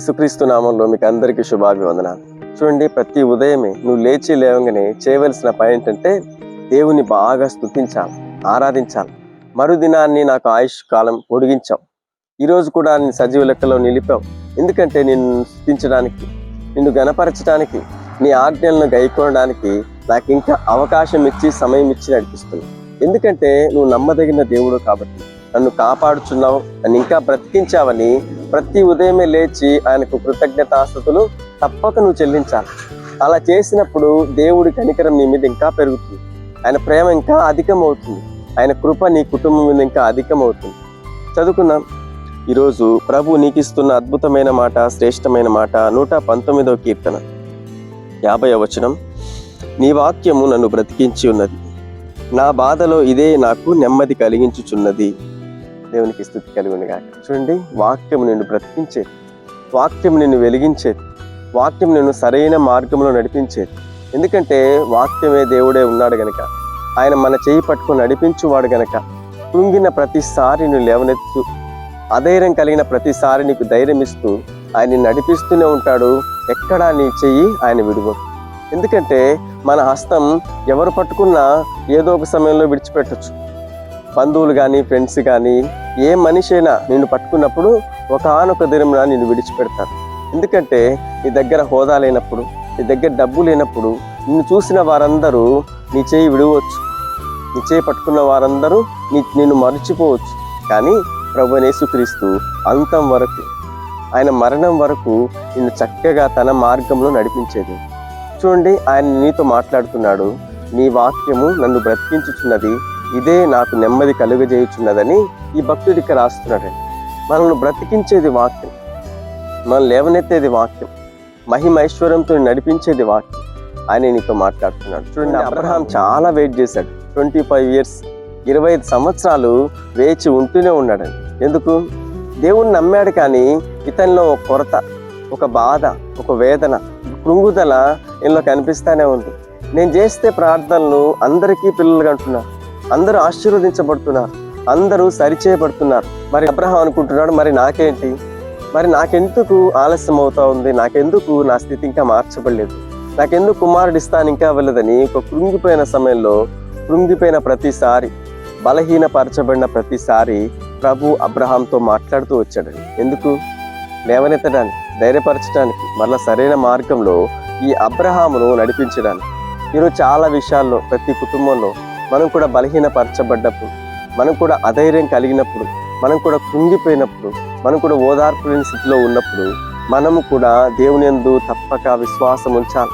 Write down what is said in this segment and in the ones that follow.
యేసుక్రీస్తు నామంలో మీకు అందరికీ శుభాభివందనాలు. చూడండి ప్రతి ఉదయమే నువ్వు లేచి లేవగానే చేయవలసిన పని ఏంటంటే దేవుని బాగా స్తుతించాలి ఆరాధించాలి. మరుదినాన్ని నాకు ఆయుష్ కాలం పొడిగించావు. ఈరోజు కూడా నేను సజీవ లెక్కలో నిలిపావు. ఎందుకంటే నిన్ను స్థుతించడానికి నిన్ను గణపరచడానికి నీ ఆజ్ఞలను గైకోవడానికి నాకు ఇంకా అవకాశం ఇచ్చి సమయం ఇచ్చి నడిపిస్తుంది ఎందుకంటే నువ్వు నమ్మదగిన దేవుడు కాబట్టి. నన్ను కాపాడుచున్నావు నన్ను ఇంకా బ్రతికించావని ప్రతి ఉదయమే లేచి ఆయనకు కృతజ్ఞతాస్థుతులు తప్పక నువ్వు చెల్లించాలి. అలా చేసినప్పుడు దేవుడి కనికరం నీ మీద ఇంకా పెరుగుతుంది. ఆయన ప్రేమ ఇంకా అధికమవుతుంది. ఆయన కృప నీ కుటుంబం మీద ఇంకా అధికమవుతుంది. చదువుకున్నాం ఈరోజు ప్రభు నీకు ఇస్తున్న అద్భుతమైన మాట శ్రేష్టమైన మాట నూట పంతొమ్మిదవ కీర్తన. యాభై వచనం. నీ వాక్యము నన్ను బ్రతికించి ఉన్నది. నా బాధలో ఇదే నాకు నెమ్మది కలిగించుచున్నది. దేవునికి స్థుతి కలిగి చూడండి వాక్యం నిన్ను బ్రతికించేది వాక్యం నిన్ను వెలిగించేది వాక్యం నిన్ను సరైన మార్గంలో నడిపించేది ఎందుకంటే వాక్యమే దేవుడే ఉన్నాడు గనక ఆయన మన చేయి పట్టుకొని నడిపించువాడు గనక కృంగిన ప్రతిసారి నువ్వు లేవనెత్తు అధైర్యం కలిగిన ప్రతిసారి నీకు ధైర్యం ఇస్తూ ఆయన నడిపిస్తూనే ఉంటాడు. ఎక్కడా నీ చెయ్యి ఆయన విడువ. ఎందుకంటే మన హస్తం ఎవరు పట్టుకున్నా ఏదో ఒక సమయంలో విడిచిపెట్టచ్చు. బంధువులు కానీ ఫ్రెండ్స్ కానీ ఏ మనిషి అయినా నిన్ను పట్టుకున్నప్పుడు ఒక ఆనొక దినమున నిన్ను విడిచిపెడతారు. ఎందుకంటే నీ దగ్గర హోదా లేనప్పుడు నీ దగ్గర డబ్బు లేనప్పుడు నిన్ను చూసిన వారందరూ నీ చేయి విడవచ్చు. నీ చేయి పట్టుకున్న వారందరూ నీ నిన్ను మరచిపోవచ్చు. కానీ ప్రభు యేసుక్రీస్తు అంతం వరకు ఆయన మరణం వరకు నిన్ను చక్కగా తన మార్గంలో నడిపించేది. చూడండి ఆయన నీతో మాట్లాడుతున్నాడు. నీ వాక్యము నన్ను బ్రతికించుచున్నది ఇదే నాకు నెమ్మది కలుగజేయుచున్నదని ఈ భక్తుడు ఇక్కడ రాస్తున్నాడండి మనల్ని బ్రతికించేది వాక్యం. మనం లేవనెత్తేది వాక్యం. మహిమైశ్వర్యంతో నడిపించేది వాక్యం. ఆయన నీతో మాట్లాడుతున్నాడు. చూడండి అబ్రహాం చాలా వెయిట్ చేశాడు. ట్వంటీ ఫైవ్ ఇయర్స్ ఇరవై ఐదు సంవత్సరాలు వేచి ఉంటూనే ఉన్నాడండి. ఎందుకు? దేవుణ్ణి నమ్మాడు కానీ ఇతనిలో ఒక కొరత ఒక బాధ ఒక వేదన కృంగుదల ఇందులో కనిపిస్తానే ఉంది. నేను చేస్తే ప్రార్థనలు అందరికీ పిల్లలు అంటున్నారు అందరూ ఆశీర్వదించబడుతున్నారు. అందరూ సరిచేయబడుతున్నారు. మరి అబ్రహం అనుకుంటున్నాడు మరి నాకేంటి? మరి నాకెందుకు ఆలస్యం అవుతా ఉంది? నాకెందుకు నా స్థితి ఇంకా మార్చబడలేదు? నాకెందుకు కుమారుడు ఇస్తాను ఇంకా అవ్వలేదని ఒక కృంగిపోయిన సమయంలో కృంగిపోయిన ప్రతిసారి బలహీనపరచబడిన ప్రతిసారి ప్రభు అబ్రహాంతో మాట్లాడుతూ వచ్చాడని ఎందుకు? లేవనెత్తడానికి ధైర్యపరచడానికి మరలా సరైన మార్గంలో ఈ అబ్రహామును నడిపించడానికి. ఈరోజు చాలా విషయాల్లో ప్రతి కుటుంబంలో మనం కూడా బలహీనపరచబడ్డప్పుడు మనం కూడా అధైర్యం కలిగినప్పుడు మనం కూడా కుంగిపోయినప్పుడు మనం కూడా ఓదార్పు లేని స్థితిలో ఉన్నప్పుడు మనము కూడా దేవుని ఎందు తప్పక విశ్వాసం ఉంచాలి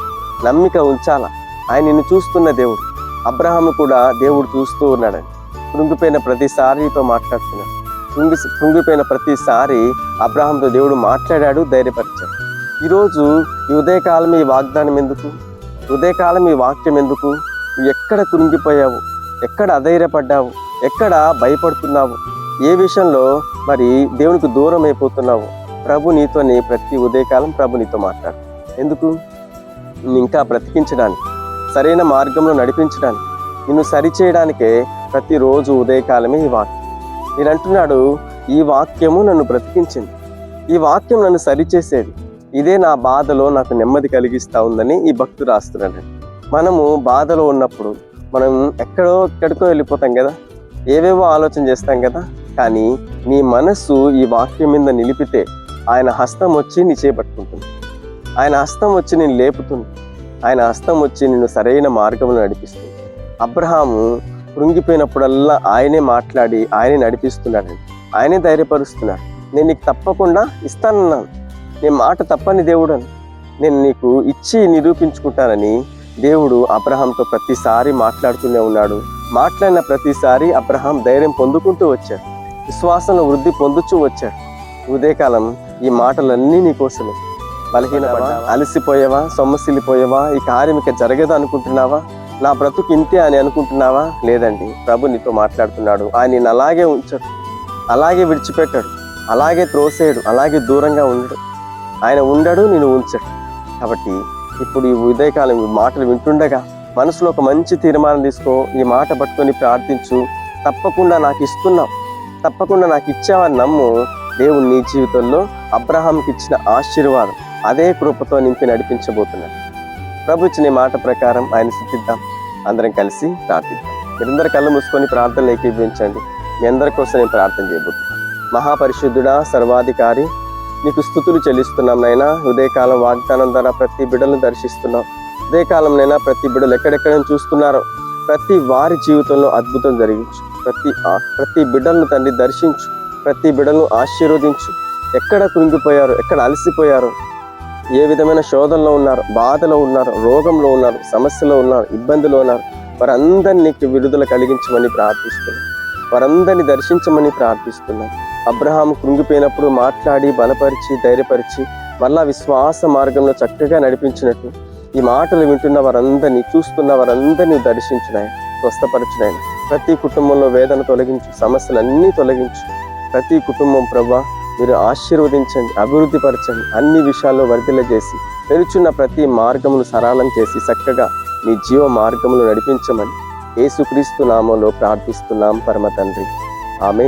నమ్మిక ఉంచాలా. ఆయన నిన్ను చూస్తున్న దేవుడు. అబ్రహాము కూడా దేవుడు చూస్తూ ఉన్నాడని కృంగిపోయిన ప్రతిసారితో మాట్లాడుతున్నాడు. కృంగి కృంగిపోయిన ప్రతిసారి అబ్రహాంతో దేవుడు మాట్లాడాడు ధైర్యపరిచాడు. ఈరోజు ఈ ఉదయకాలం ఈ వాగ్దానం ఎందుకు? ఉదయకాలం ఈ వాక్యం ఎందుకు? నువ్వు ఎక్కడ కురింగిపోయావు ఎక్కడ అధైర్యపడ్డావు? ఎక్కడ భయపడుతున్నావు? ఏ విషయంలో మరి దేవునికి దూరం అయిపోతున్నావు ప్రభు నీతోని ప్రతి ఉదయకాలం ప్రభు నీతో మాట్లాడు. ఎందుకు? నిన్ను ఇంకా బ్రతికించడానికి సరైన మార్గంలో నడిపించడానికి నిన్ను సరిచేయడానికే ప్రతిరోజు ఉదయకాలమే ఈ వాక్యం. నేను అంటున్నాడు ఈ వాక్యము నన్ను బ్రతికించింది. ఈ వాక్యం నన్ను సరిచేసేది. ఇదే నా బాధలో నాకు నెమ్మది కలిగిస్తూ ఉందని ఈ భక్తుడు రాస్తున్నాడు మనము బాధలో ఉన్నప్పుడు మనం ఎక్కడో ఎక్కడికో వెళ్ళిపోతాం కదా. ఏవేవో ఆలోచన చేస్తాం కదా. కానీ నీ మనస్సు ఈ వాక్యం మీద నిలిపితే ఆయన హస్తం వచ్చి నీ చేపట్టుకుంటుంది ఆయన హస్తం వచ్చి నేను లేపుతుంది. ఆయన హస్తం వచ్చి నిన్ను సరైన మార్గంలో నడిపిస్తుంది. అబ్రహాము కృంగిపోయినప్పుడల్లా ఆయనే మాట్లాడి ఆయనే నడిపిస్తున్నాడండి. ఆయనే ధైర్యపరుస్తున్నాడు. నేను నీకు తప్పకుండా ఇస్తానన్నాను. నేను మాట తప్పని దేవుడు నేను నీకు ఇచ్చి నిరూపించుకుంటానని దేవుడు అబ్రహాంతో ప్రతిసారి మాట్లాడుతూనే ఉన్నాడు. మాట్లాడిన ప్రతిసారి అబ్రహాం ధైర్యం పొందుకుంటూ వచ్చాడు. విశ్వాసంలో వృద్ధి పొందుతూ వచ్చాడు. ఉదయకాలం ఈ మాటలన్నీ నీకోసమే బలహీన అలసిపోయావా? సొమ్మసిల్లిపోయావా? ఈ కార్యం ఇక జరగదు అనుకుంటున్నావా? నా బ్రతుకు ఇంతే అని అనుకుంటున్నావా? లేదండి ప్రభు నీతో మాట్లాడుతున్నాడు. ఆయన నిన్ను అలాగే ఉంచాడు. అలాగే విడిచిపెట్టాడు. అలాగే త్రోసేయడు. అలాగే దూరంగా ఉండడు. ఆయన ఉండడు నేను ఉంచాడు. కాబట్టి ఇప్పుడు ఈ ఉదయకాలం ఈ మాటలు వింటుండగా మనసులో ఒక మంచి తీర్మానం తీసుకో ఈ మాట పట్టుకొని ప్రార్థించు. తప్పకుండా నాకు ఇస్తున్నావు. తప్పకుండా నాకు ఇచ్చావని నమ్ము. దేవుడు నీ జీవితంలో అబ్రహాంకి ఇచ్చిన ఆశీర్వాదం అదే కృపతో నింపి నడిపించబోతున్నాడు. ప్రభు ఇచ్చిన మాట ప్రకారం ఆయన సిద్ధిద్దాం. అందరం కలిసి ప్రార్థిద్దాం. మీరందరూ కళ్ళు మూసుకొని ప్రార్థనలు ఏకీభవించండి. మీ అందరి కోసం నేను ప్రార్థన చేయబోతున్నాను. మహాపరిశుద్ధుడా సర్వాధికారి నీకు స్థుతులు చెల్లిస్తున్నాం నైనా ఉదయకాలం వాగ్దానం ద్వారా ప్రతి బిడ్డలను దర్శిస్తున్నాం. ఉదయకాలం నైనా ప్రతి బిడ్డలు ఎక్కడెక్కడ చూస్తున్నారో ప్రతి వారి జీవితంలో అద్భుతం జరిగించు. ప్రతి ఆ- ప్రతి బిడ్డలను తండ్రి దర్శించు. ప్రతి బిడ్డలను ఆశీర్వదించు. ఎక్కడ కృంగిపోయారు ఎక్కడ అలసిపోయారు ఏ విధమైన శోధనలో ఉన్నారు బాధలో ఉన్నారు రోగంలో ఉన్నారు సమస్యలో ఉన్నారు ఇబ్బందిలో ఉన్నారు వారందరినీ నీకు విడుదల కలిగించమని ప్రార్థిస్తున్నాను వారందరిని దర్శించమని ప్రార్థిస్తున్నాం. అబ్రహాం కృంగిపోయినప్పుడు మాట్లాడి బలపరిచి ధైర్యపరిచి మళ్ళా విశ్వాస మార్గంలో చక్కగా నడిపించినట్టు ఈ మాటలు వింటున్న వారందరినీ చూస్తున్న వారందరినీ దర్శించినాయి స్వస్థపరచునాయన ప్రతి కుటుంబంలో వేదన తొలగించు సమస్యలన్నీ తొలగించు. ప్రతి కుటుంబం ప్రభా మీరు ఆశీర్వదించండి అభివృద్ధి పరచండి అన్ని విషయాల్లో వర్ధిల్ల చేసి పెరుచున్న ప్రతి మార్గమును సరళం చేసి చక్కగా మీ జీవ మార్గములు నడిపించమని యేసుక్రీస్తు నామంలో ప్రార్థిస్తున్నాం పరమ తండ్రి ఆమె